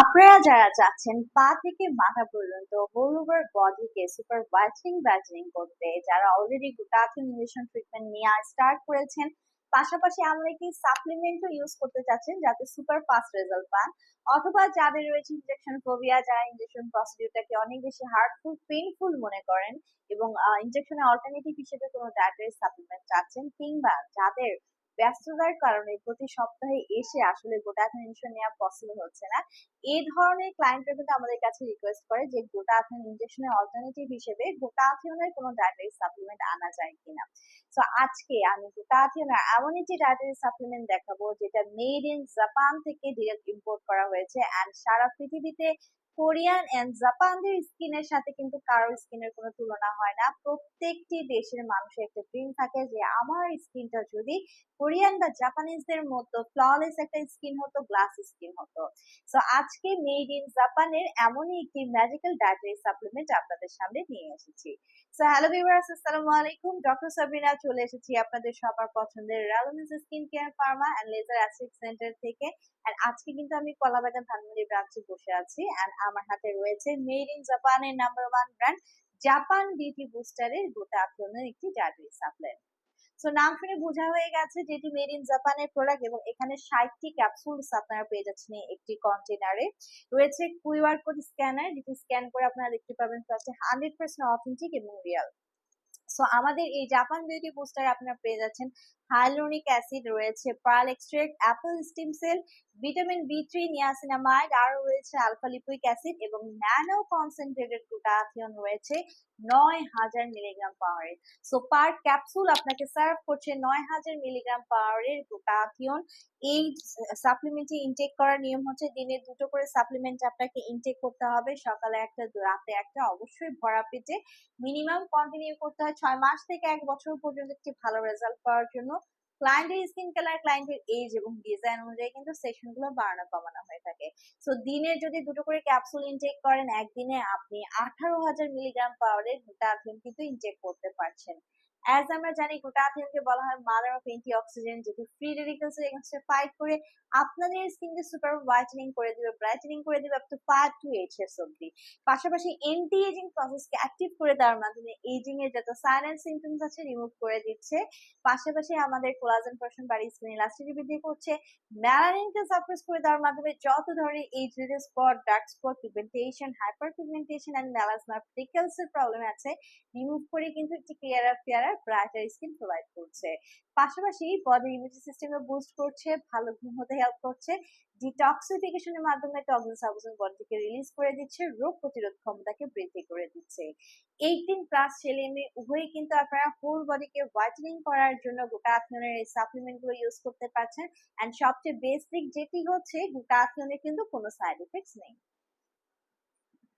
আপনারা যারা চাচ্ছেন পা থেকে মাথা পর্যন্ত হোল ওভার বডিকে সুপার হোয়াইটেনিং ব্রাইটেনিং করতে, যারা অলরেডি গ্লুটাথিন ইনজেকশন ট্রিটমেন্ট নিয়ে স্টার্ট করেছেন, পাশাপাশি আমরা একটি সাপ্লিমেন্টও ইউজ করতে চাচ্ছেন যাতে সুপার ফাস্ট রেজাল্ট পান, অথবা যাদের রয়েছে ইনজেকশন ফোবিয়া যারা ইনজেকশন প্রসিডিউরটাকে অনেক বেশি হার্টফুল পেইনফুল মনে করেন এবং ইনজেকশনের অল্টারনেটিভ হিসেবে কোনো ডায়েটারি সাপ্লিমেন্ট চাচ্ছেন কিংবা যাদের ব্যস্ততার কারণে প্রতি সপ্তাহে এসে আসলে গোটা ইনজেকশন নেওয়া পসিবল হচ্ছে না। এই ধরনের ক্লায়েন্টরা কিন্তু আমাদের কাছে রিকোয়েস্ট করে যে গোটা ইনজেকশনের অল্টারনেটিভ হিসেবে গোটা গোটাথিয়নের কোনো ডায়েটারি সাপ্লিমেন্ট আনা যায় কিনা। তো আজকে আমি গোটা গোটাথিয়নের এমন একটি ডায়েটারি সাপ্লিমেন্ট দেখাবো যেটা মেড ইন জাপান থেকে ডিরেক্ট ইম্পোর্ট করা হয়েছে অ্যান্ড সারা পৃথিবীতে কোরিয়ান এন্ড জাপানদের স্কিনের সাথে কিন্তু কারোর স্কিনের কোনো তুলনা হয় না। প্রত্যেকটি দেশের মানুষের একটা ড্রিম থাকে যে, আমার স্কিনটা যদি কোরিয়ান বা জাপানিজদের মতো ফ্ললেস একটা স্কিন হতো গ্লাস স্কিন হতো। সো আজকে মেড ইন জাপানের এমনই একটি ম্যাজিক্যাল ডায়েটারি সাপ্লিমেন্ট আপনাদের সামনে নিয়ে এসেছি। সো হ্যালো ভিউয়ার্স আসসালামু আলাইকুম। ডক্টর সাবিনা চলে এসেছি আপনাদের সবার পছন্দের রেলোমেন্স skin care pharma and laser acid centre থেকে। এন্ড আজকে কিন্তু আমি কলাবাগান ধানমন্ডি ব্রাঞ্চে বসে আছি। এন্ড আমার হাতে রয়েছে মেড ইন জাপানের number one brand Japan beauty বুস্টারের গোটা আক্রমণের একটি ডায়েটারি সাপ্লিমেন্ট সো নাম শুনে বোঝা হয়ে গেছে মেড ইন জাপানের প্রোডাক্ট এবং এখানে ষাটটি আপনারা পেয়ে যাচ্ছেন একটি কন্টেনারে রয়েছে কোড স্ক্যানার যেটি স্ক্যান করে আপনারা দেখতে পাবেন হান্ড্রেড পার্সেন্ট অথেন্টিক এবং রিয়াল সো আমাদের এই জাপান বিউটি বুস্টার আপনারা পেয়ে যাচ্ছেন হাইলোনিক অ্যাসিড রয়েছে pearl extract apple stem cell vitamin B three niacinamide আরও রয়েছে আলফা লিপুইক অ্যাসিড এবং ন্যানো কনসেন্ট্রেটেড গ্লুটাথিয়ন রয়েছে নয় হাজার মিলিগ্রাম পাওয়ারের সো পার ক্যাপসুল আপনাকে সার্ভ করছে নয় হাজার মিলিগ্রাম পাওয়ারের গ্লুটাথিয়ন এই সাপ্লিমেন্টটি ইনটেক করার নিয়ম হচ্ছে দিনে দুটো করে সাপ্লিমেন্ট আপনাকে ইনটেক করতে হবে। সকালে একটা, রাতে একটা, অবশ্যই ভরা পেটে। মিনিমাম কন্টিনিউ করতে হয় ছয় মাস থেকে এক বছর পর্যন্ত একটি ভালো রেজাল্ট পাওয়ার জন্য। ক্লায়েন্টের স্কিন কালার ক্লায়েন্টের এজ এবং ডিজাইন অনুযায়ী কিন্তু সেশনগুলো বাড়ানো কমানো হয়ে থাকে। সো দিনে যদি দুটো করে ক্যাপসুল ইনটেক করেন, একদিনে আপনি আঠারো হাজার মিলিগ্রাম পাওয়ারের গ্লুটাথিয়ন কিন্তু ইনটেক করতে পারছেন। অ্যাজ আমরা জানি গ্লুটাথিয়নকে বলা হয় মাদার অফ অ্যান্টি অক্সিডেন্ট যেটি ফ্রি রেডিকেলস এর এগেইনস্টে ফাইট করে আপনাদের স্কিনকে সুপার হোয়াইটেনিং করে দিবে ব্রাইটেনিং করে দিবে up to five to eight years অব্দি পাশাপাশি এন্টি এজিং প্রসেসকে অ্যাক্টিভ করে দেওয়ার মাধ্যমে এজিং এর যত সাইলেন্ট সিমটমস আছে রিমুভ করে দিচ্ছে। পাশাপাশি আমাদের কোলাজেন পার্সেন্ট বাড়ি স্কিন ইলাস্টিসিটি বৃদ্ধি করছে। ম্যালানিনকে সাপ্রেস করে দেওয়ার মাধ্যমে যত ধরনের age related spot dark spot pigmentation hyper pigmentation and melasma freckles এর প্রবলেম আছে রিমুভ করে কিন্তু একটি clear clear brighter skin provide করছে। পাশাপাশি বডি ইমিউনিটি সিস্টেমে বুস্ট করছে, ভালো ঘুম হতে হেল্প করছে। ডিটক্সিফিকেশনের মাধ্যমে টক্সিন সাবস্টেন্স বডি থেকে রিলিজ করে দিচ্ছে, রোগ প্রতিরোধ ক্ষমতাকে বৃদ্ধি করে দিচ্ছে। এইটিন প্লাস ছেলে মেয়ে, উভয়ই কিন্তু আপনারা হোল বডিকে হোয়াইটেনিং করার জন্য গ্লুটাথিয়নের এই সাপ্লিমেন্টগুলো ইউজ করতে পারছেন। এন্ড সবচেয়ে বেসিক যেটি হচ্ছে গ্লুটাথিয়নের কিন্তু কোনো সাইড এফেক্টস নেই।